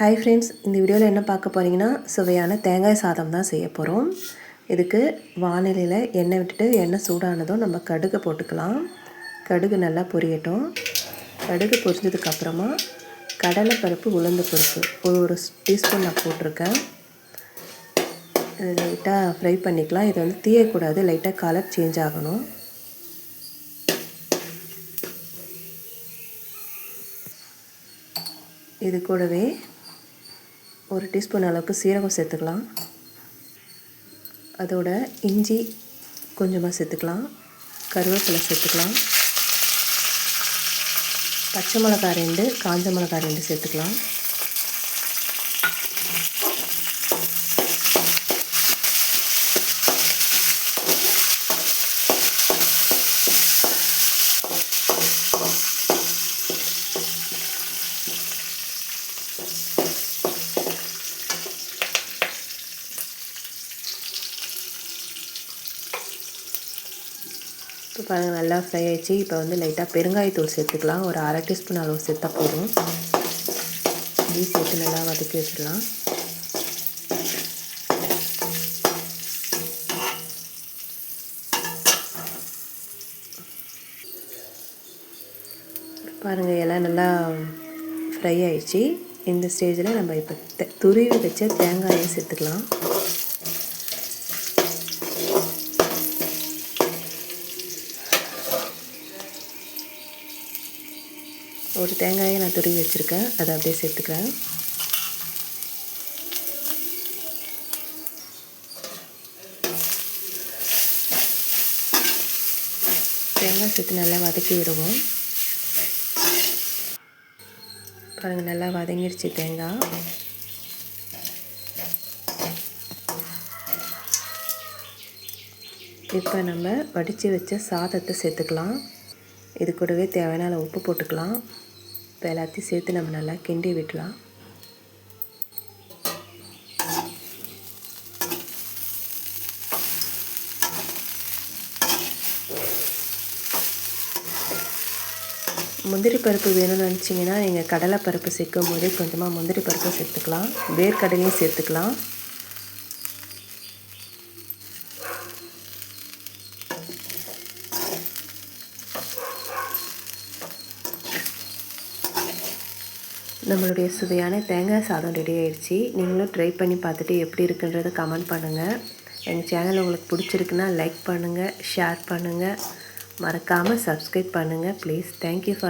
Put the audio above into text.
Hi friends இந்த வீடியோவில் என்ன பார்க்க போகிறீங்கன்னா சுவையான தேங்காய் சாதம் தான் செய்ய போகிறோம் இதுக்கு வானிலையில் எண்ணெய் விட்டுட்டு எண்ணெய் சூடானதும் நம்ம கடுகு போட்டுக்கலாம். கடுகு நல்லா பொரியட்டும். கடுகு பொரிஞ்சதுக்கப்புறமா கடலைப்பருப்பு உளுந்து பருப்பு. ஒரு ஒரு டீஸ்பூன் நான் போட்டிருக்கேன். இது லைட்டாக ஃப்ரை பண்ணிக்கலாம். இது வந்து தீயக்கூடாது லைட்டாக கலர் சேஞ்ச் ஆகணும். இது கூடவே ஒரு டீஸ்பூன் அளவுக்கு சீரகம் சேர்த்துக்கலாம். அதோட இஞ்சி கொஞ்சமாக சேர்த்துக்கலாம். கருவேப்பிலை சேர்த்துக்கலாம். பச்சை மிளகாய் ரெண்டு காஞ்ச மிளகாய் ரெண்டு சேர்த்துக்கலாம். இப்போ பாருங்கள் நல்லா ஃப்ரை ஆகிடுச்சு இப்போ வந்து லைட்டாக பெருங்காயத்தூள் சேர்த்துக்கலாம். ஒரு அரை டீஸ்பூன் அளவு சேர்த்தா போதும். இப்படி சேர்த்து நல்லா வதக்கி வச்சிடலாம். பாருங்கள் எல்லாம் நல்லா ஃப்ரை ஆயிடுச்சு. இந்த ஸ்டேஜில் நம்ம இப்போ துருவி வச்ச தேங்காயை சேர்த்துக்கலாம். ஒரு தேங்காயை நான் துருவி வச்சுருக்கேன். அதை அப்படியே சேர்த்துக்கிறேன். தேங்காய் சேர்த்து நல்லா வதக்கி விடுவோம். பாருங்கள் நல்லா வதங்கிடுச்சு தேங்காய். இப்போ நம்ம வடித்து வச்ச சாதத்தை சேர்த்துக்கலாம். இது கூடவே தேவையான உப்பு போட்டுக்கலாம். இப்போ எல்லாத்தையும் சேர்த்து நம்ம நல்லா கிண்டி விடலாம். முந்திரி பருப்பு வேணும்னு நினச்சிங்கன்னா நீங்கள் கடலை பருப்பு சேர்க்கும் போதே கொஞ்சமாக முந்திரி பருப்பு சேர்த்துக்கலாம். வேர்க்கடலையும் சேர்த்துக்கலாம். நம்மளுடைய சுவையான தேங்காய் சாதம் ரெடி ஆயிடுச்சு. நீங்களும் ட்ரை பண்ணி பார்த்துட்டு எப்படி இருக்குன்றதை கமெண்ட் பண்ணுங்கள் எங்கள் சேனல் உங்களுக்கு பிடிச்சிருக்குன்னா லைக் பண்ணுங்கள் ஷேர் பண்ணுங்கள் மறக்காமல் சப்ஸ்கிரைப் பண்ணுங்கள் ப்ளீஸ் தேங்க்யூ ஃபார்